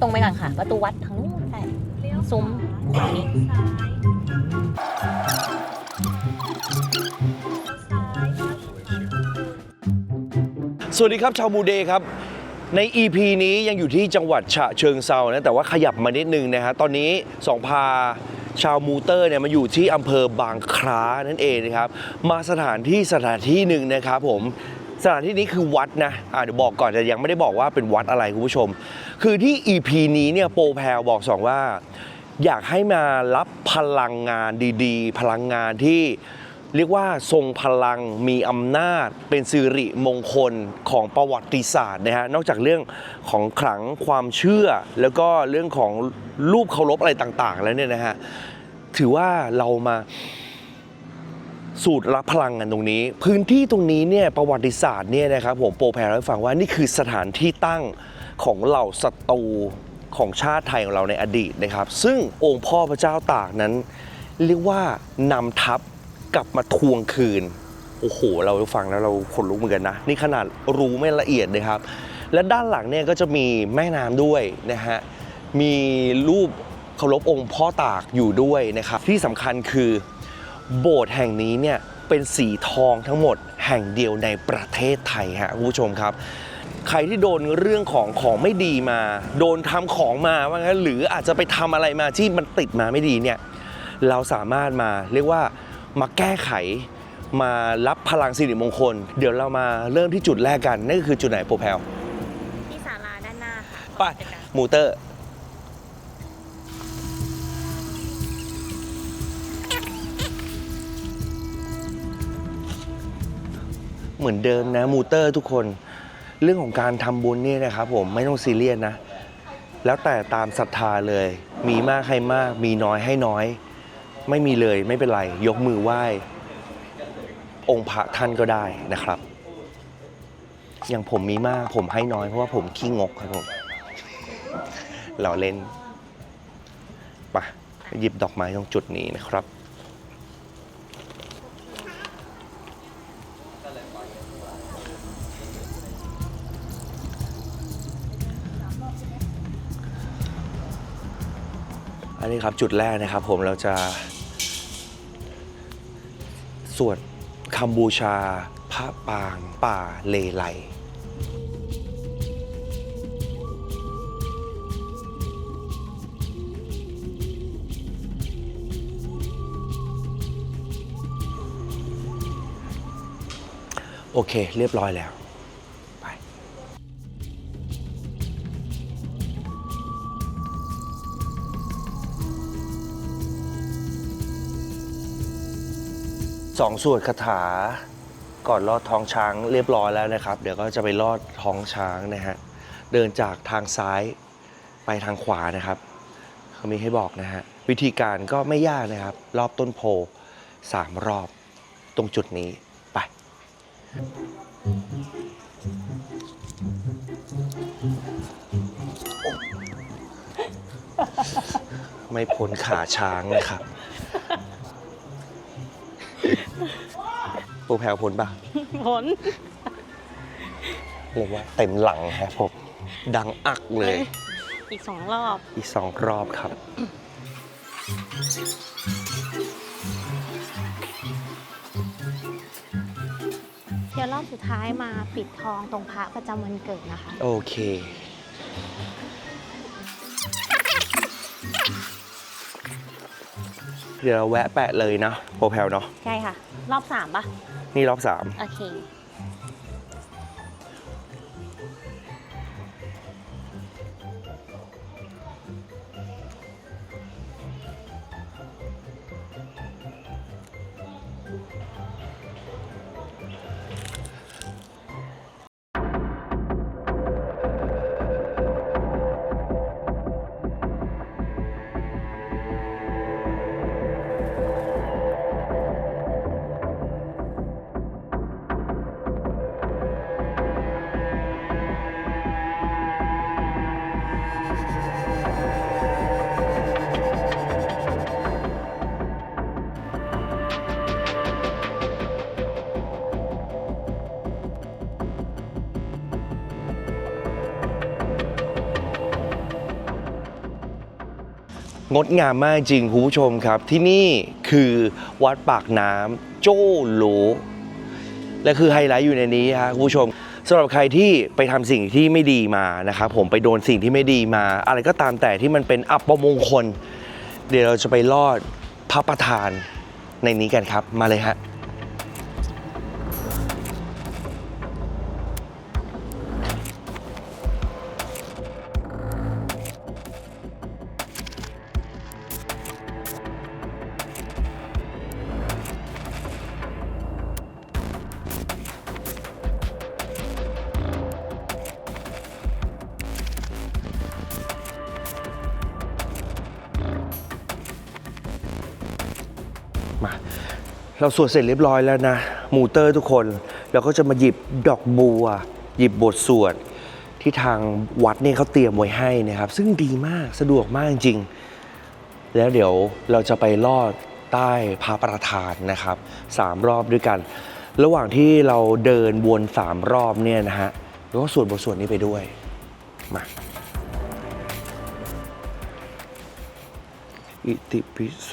ตรงไปก่อนค่ะ ประตูวัดทางนู้นใช่ซุ้มตรงนี้สวัสดีครับชาวมูเดย์ครับ ใน EP นี้ยังอยู่ที่จังหวัดฉะเชิงเซานะแต่ว่าขยับมานิดนึงนะฮะตอนนี้สองพาชาวมูเตอร์เนี่ยมาอยู่ที่อำเภอบางคล้านั่นเองนะครับ มาสถานที่สถานที่หนึ่งนะครับผม สถานที่นี้คือวัดนะอะเดี๋ยวบอกก่อนแต่ยังไม่ได้บอกว่าเป็นวัดอะไรคุณผู้ชม คือที่ EP นี้เนี่ยโปรแพลบอกสองว่า อยากให้มารับพลังงานดีๆ พลังงานที่เรียกว่าทรงพลังมีอำนาจ เป็นสิริมงคลของประวัติศาสตร์นะฮะนอกจากเรื่องของขลังความเชื่อ แล้วก็เรื่องของรูปเคารพอะไรต่าง ๆ แล้วเนี่ยนะฮะถือว่าเรามา สูตรรับพลังกันตรงนี้ พื้นที่ตรงนี้เนี่ยประวัติศาสตร์เนี่ยนะครับผมโปรแพรให้ฟังว่านี่คือสถานที่ตั้งของเหล่าศัตรูของชาติไทยของเราในอดีตนะครับ ซึ่งองค์พ่อพระเจ้าตากนั้น เรียกว่านำทัพกลับมาทวงคืน โอ้โห เราฟังแล้วเราขนลุกเหมือนกันนะ นี่ขนาดรู้ไม่ละเอียดเลยครับ และด้านหลังเนี่ยก็จะมีแม่น้ำด้วยนะฮะมีรูปเคารพองค์พ่อตากอยู่ด้วยนะครับ ที่สำคัญคือ โบสถ์แห่งนี้เนี่ยเป็นสีทองทั้งหมดแห่งเดียวในประเทศไทยฮะคุณผู้ชมครับ ใครที่โดนเรื่องของของไม่ดีมา โดนทำของมาว่างั้นหรืออาจจะไปทำอะไรมาที่มันติดมาไม่ดีเนี่ยเราสามารถมาเรียกว่ามาแก้ไขมารับพลังสิริมงคล เดี๋ยวเรามาเริ่มที่จุดแรกกันนั่นก็คือจุดไหนโปรแพลที่ศาลาด้านหน้าค่ะไปมูเตอร์ เหมือนเดิมนะมูเตอร์ทุกคน เรื่องของการทำบุญเนี่ยนะครับผมไม่ต้องซีเรียสนะ แล้วแต่ตามศรัทธาเลย มีมากให้มาก มีน้อยให้น้อย ไม่มีเลยไม่เป็นไร ยกมือไหว้ องค์พระท่านก็ได้นะครับ อย่างผมมีมากผมให้น้อยเพราะว่าผมขี้งกครับผมเราเล่นไปะหยิบดอกไม้ตรงจุดนี้นะครับ อันนี้ครับจุดแรกนะครับผมเราจะสวดคำบูชา พระปางป่าเลไลโอเค เรียบร้อยแล้ว สองสวดคาถาก่อนลอดท้องช้างเรียบร้อยแล้วนะครับ เดี๋ยวก็จะไปลอดท้องช้างนะฮะเดินจากทางซ้ายไปทางขวานะครับเขามีให้บอกนะฮะวิธีการก็ไม่ยากนะครับ รอบต้นโพสามรอบตรงจุดนี้ไป ไม่พ้นขาช้างนะครับ ปูแพรวพ้นปะผลเรียกว่าเต็มหลังครับผมดังอักเลย อีกสองรอบ อีกสองรอบครับ เดี๋ยวรอบสุดท้ายมาปิดทองตรงพระประจำวันเกิดนะคะ โอเคเดี๋ยวเราแวะแปะเลยนะโปรแพลเนาะใช่ค่ะ รอบสามปะ นี่รอบสาม โอเค งดงามมากจริงคุณผู้ชมครับ ที่นี่คือวัดปากน้ำโจ้โหลและคือไฮไลท์อยู่ในนี้ฮะคุณผู้ชมสำหรับใครที่ไปทำสิ่งที่ไม่ดีมานะครับผมไปโดนสิ่งที่ไม่ดีมา อะไรก็ตามแต่ที่มันเป็นอัปมงคล เดี๋ยวเราจะไปลอดพระประธานในนี้กันครับมาเลยฮะ เราสวดเสร็จเรียบร้อยแล้วนะมูเตอร์ทุกคน เราก็จะมาหยิบดอกบัว หยิบบทสวดที่ทางวัดเนี่ยเขาเตรียมไว้ให้นะครับ ซึ่งดีมากสะดวกมากจริง แล้วเดี๋ยวเราจะไปลอดใต้พระประธานนะครับสามรอบด้วยกัน ระหว่างที่เราเดินวนสามรอบเนี่ยนะฮะเราก็สวดบทสวดนี้ไปด้วยมาอิติปิโส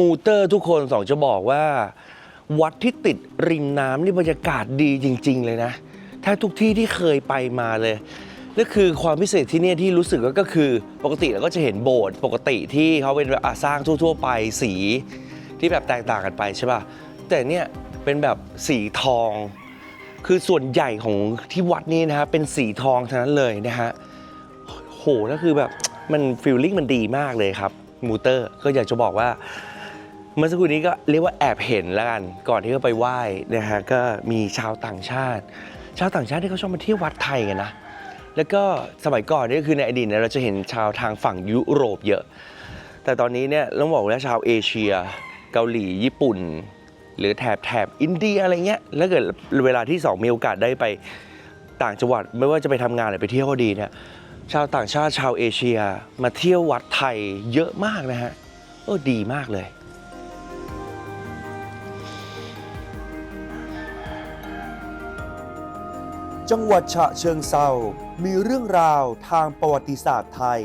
มูเตอร์ทุกคนสองจะบอกว่า วัดที่ติดริมน้ำนี่บรรยากาศดีจริง ๆ เลยนะแทบทุกที่ที่เคยไปมาเลยและคือความพิเศษที่เนี่ยที่รู้สึกก็คือปกติเราก็จะเห็นโบสถ์ปกติที่เขาเป็นแบบอะสร้างทั่ว ๆ ไปสีที่แบบแตกต่างกันไปใช่ป่ะแต่เนี่ยเป็นแบบสีทอง คือส่วนใหญ่ของที่วัดนี้นะฮะเป็นสีทองทั้งนั้นเลยนะฮะโหแล้วคือแบบมันฟีลลิ่งมันดีมากเลยครับมูเตอร์ก็อยากจะบอกว่า มื่อสักครู่นี้ก็เรียกว่าแอบเห็นแล้วกัน ก่อนที่จะไปไหว้นะฮะก็มีชาวต่างชาติ ชาวต่างชาติที่เขาชอบมาเที่ยววัดไทยกันนะ แล้วก็สมัยก่อนนี่คือในอดีตเนี่ยเราจะเห็นชาวทางฝั่งยุโรปเยอะ แต่ตอนนี้เนี่ยต้องบอกว่าชาวเอเชีย เกาหลีญี่ปุ่น หรือแถบแถบอินเดียอะไรเงี้ยแล้วเกิดเวลาที่สองมีโอกาสได้ไปต่างจังหวัดไม่ว่าจะไปทำงานหรือไปเที่ยวก็ดีเนี่ยชาวต่างชาติชาวเอเชียมาเที่ยววัดไทยเยอะมากนะฮะโอ้ดีมากเลย จังหวัดฉะเชิงเซา มีเรื่องราวทางประวัติศาสตร์ไทย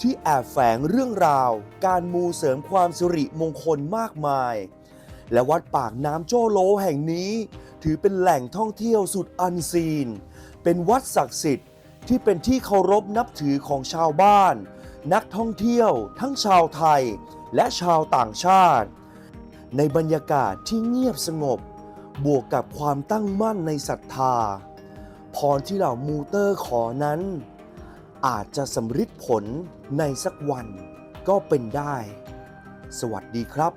ที่แอบแฝงเรื่องราว การมูเสริมความสิริมงคลมากมาย และวัดปากน้ำโจ้โลแห่งนี้ ถือเป็นแหล่งท่องเที่ยวสุดอันซีน เป็นวัดศักดิ์สิทธิ์ที่เป็นที่เคารพนับถือของชาวบ้าน นักท่องเที่ยวทั้งชาวไทยและชาวต่างชาติ ในบรรยากาศที่เงียบสงบ บวกกับความตั้งมั่นในศรัทธา พรที่เหล่ามูเตอร์ขอนั้น อาจจะสำฤทธิ์ผลในสักวันก็เป็นได้ สวัสดีครับ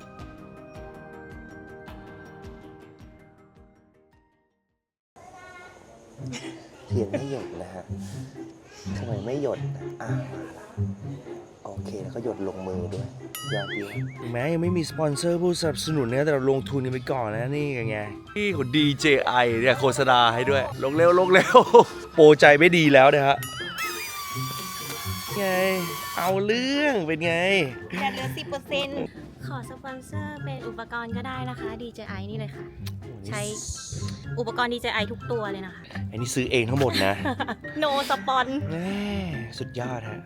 เทียนไม่หยดนะฮะทำไมไม่หยดอะมาละ เคแล้วก็หยดลงมือด้วยยอดเยี่ยมแม้ยังไม่มีสปอนเซอร์ผู้สนับสนุนเนี่ยแต่เราลงทุนกันไปก่อนนะนี่ไงนี่ของ DJI เนี่ยโฆษณาให้ด้วย ลงเร็วลงเร็ว โปรใจไม่ดีแล้วนะฮะไง เอาเรื่องเป็นไง แต่เหลือ10%ขอสปอนเซอร์เป็นอุปกรณ์ก็ได้นะคะ DJI นี่เลยค่ะ ใช้อุปกรณ์ DJI ทุกตัวเลยนะคะ อันนี้ซื้อเองทั้งหมดนะ no สปอนแม่สุดยอดฮะ